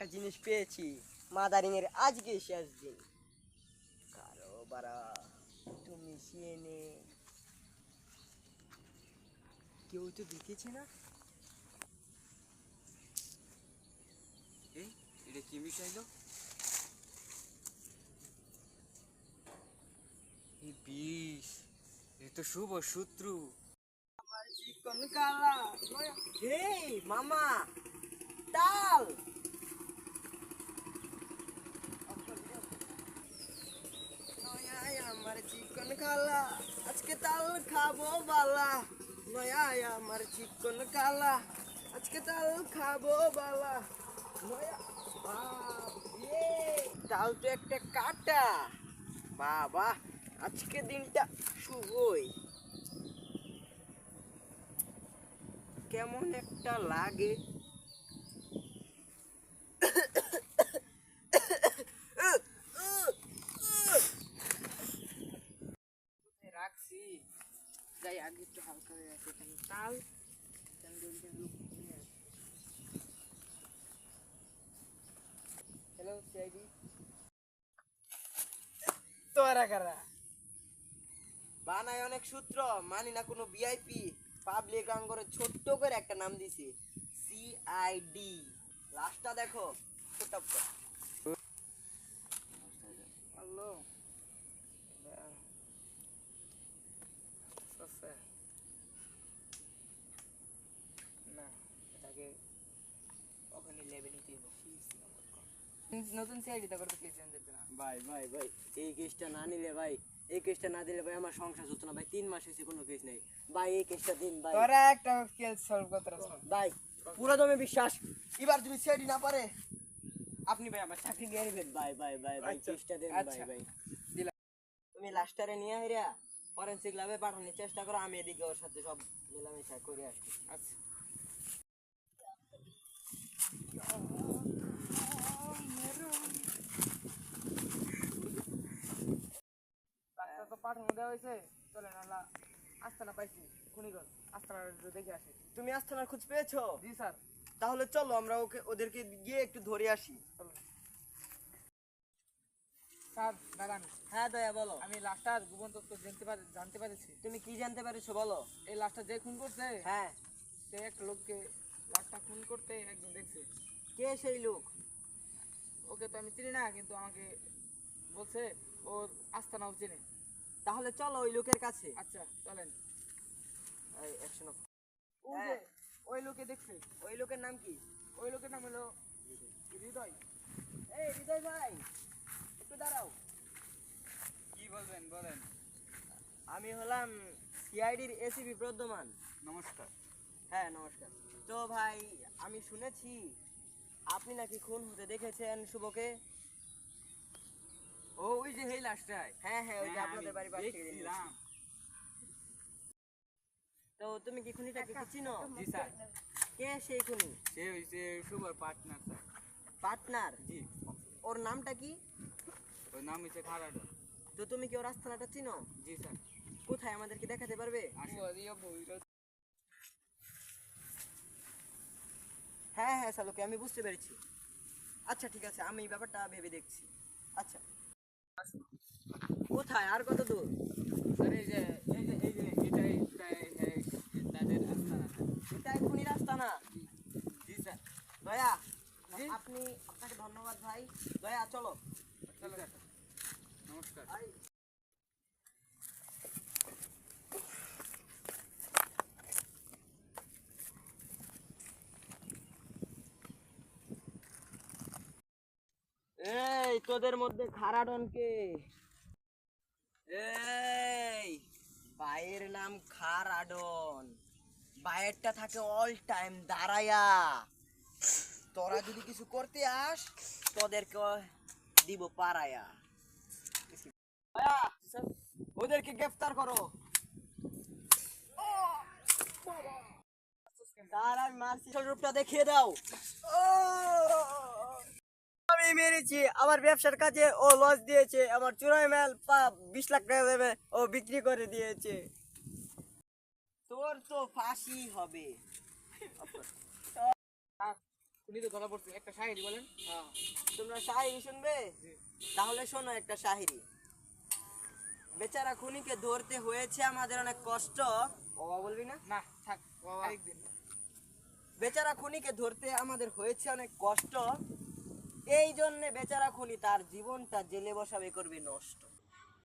একটা জিনিস পেয়েছি। মাদারিং এর আজকে শেষ দিন। কারও বারা তুমি সিএনএ। কেউ তো দেখেছে না? এই এটা কি মিশাইলো এই বিষ এ তো শুভ শত্রু। কালা। হেই মামা তাল নয়াই আমার চিকন আজকে তাল খাব বালা। নয়াই আমার চিকন কালা আজকে তাল খাব বালা। তাল তো একটা কাটা। বাবা, আজকে দিনটা শুভই। কেমন একটা লাগে। যাই আগে একটু হালকা হয়ে আছে এখানে তাল হ্যালো সিআইডি তোরা কারা? বানায় অনেক সূত্র মানি না কোনো ভিআইপি পাবলিক আঙ্গরে ছোট্ট করে একটা নাম দিছি সিআইডি লাস্টটা দেখো হ্যালো নতুন সিআইডি তো করতে কেস জানতে না ভাই ভাই ভাই এই কেসটা না নিলে ভাই এই কেসটা না দিলে ভাই আমার সংসার হতো না। ভাই তিন মাস হয়েছে কোনো কেস নেই। ভাই এই কেসটা দিন ভাই। তোরা একটা কেস সলভ করতে ভাই পুরো দমে বিশ্বাস। এবার যদি সিআইডি না পারে আপনি ভাই আমার চাকরি নিয়ে নেবেন। ভাই ভাই ভাই ভাই আচ্ছা, চেষ্টা দেন ভাই আচ্ছা। ভাই। দিলাম। তুমি লাস্টারে নিয়ে হেরিয়া ফরেন্সিক ল্যাবে পাঠানোর চেষ্টা করো আমি এদিকে ওর সাথে সব মেলামেশা করে আসছি। আচ্ছা রাস্তা তো পাঠানো দেওয়া হয়েছে। চলেন আমরা আস্তানা পাইছি খুনিগঞ্জ আস্তানা দেখে আসি। তুমি আস্থানার খোঁজ পেয়েছ? জি স্যার। তাহলে চলো আমরা ওকে ওদেরকে গিয়ে একটু ধরে আসি। স্যার দাঁড়ান। হ্যাঁ দয়া বলো। আমি লাস্টার গোপন তথ্য জানতে পারি জানতে পেরেছি। তুমি কি জানতে পেরেছ বলো? এই লাস্টার যে খুন করছে হ্যাঁ। সে এক লোককে লাশটা খুন করতে একজন দেখছে। কে সেই লোক? ওকে তো আমি চিনি না কিন্তু আমাকে বলছে ওর আস্তানাও চিনে। তাহলে চলো ওই লোকের কাছে। আচ্ছা চলেন। এই, off. ওই যে। ওই লোকে দেখছে। ওই লোকের নাম কি? ওই লোকের নাম হলো হৃদয়। এই হৃদয় ভাই একটু দাঁড়াও। কি বলবেন বলেন। আমি হলাম সিআইডির এসিপি প্রদ্যমান নমস্কার। হ্যাঁ নমস্কার। তো ভাই আমি শুনেছি আপনি নাকি খুন হতে দেখেছেন শুভকে? ওই যে এই লাশটায় হ্যাঁ হ্যাঁ ওই যে আপনাদের বাড়ি পাশ থেকে তো তুমি কি খুনিটাকে কি চিনো জি স্যার। কে সেই খুনি? সে হইছে শুভর পার্টনার স্যার। পার্টনার জি। ওর নামটা কি? ওর নাম হচ্ছে খারাডো তো তুমি কি ওর আস্থানাটা চিনো জি স্যার। কোথায় আমাদেরকে দেখাতে পারবে? হ্যাঁ হ্যাঁ সালুকে আমি বুঝতে পেরেছি। আচ্ছা ঠিক আছে আমি ব্যাপারটা ভেবে দেখছি। আচ্ছা। কোথায়? আর কত দূর? স্যার এই যে এই যে এই যে এটাই প্রায় রাস্তা আস্তানা এটা এক্ষুনি রাস্তা না? জি স্যার। দয়া? আপনি আপনাকে ধন্যবাদ ভাই। দয়া চলো। নমস্কার আই। এই তোদের মধ্যে খারাডনকে এই, ভাইয়ের নাম খারাডন। ভাইয়েরটা থাকে অল টাইম দাঁড়ায়া তোরা যদি কিছু করতে আস তোদেরকে দিব পারায়া। ওদেরকে গ্রেফতার করো। তার আর মারছি রূপটা দেখিয়ে দাও। আমি মেরেছি। আমার ব্যবসার কাজে ও লস দিয়েছে। আমার চুরাই মাল পা বিশ লাখ টাকা দেবে ও বিক্রি করে দিয়েছে। তোর তো ফাঁসি হবে। উনি তো ধরা পড়ছে। একটা শায়েরি বলেন। হ্যাঁ। তোমরা শাহিরি শুনবে? তাহলে শোনো একটা শাহিরি। বেচারা খুনিকে ধরতে হয়েছে আমাদের অনেক কষ্ট। বাবা বলবি না? না থাক। আরেকদিন। বেচারা খুনিকে ধরতে আমাদের হয়েছে অনেক কষ্ট। এই জন্যে বেচারা খুনি তার জীবনটা জেলে বসাবে করবে নষ্ট।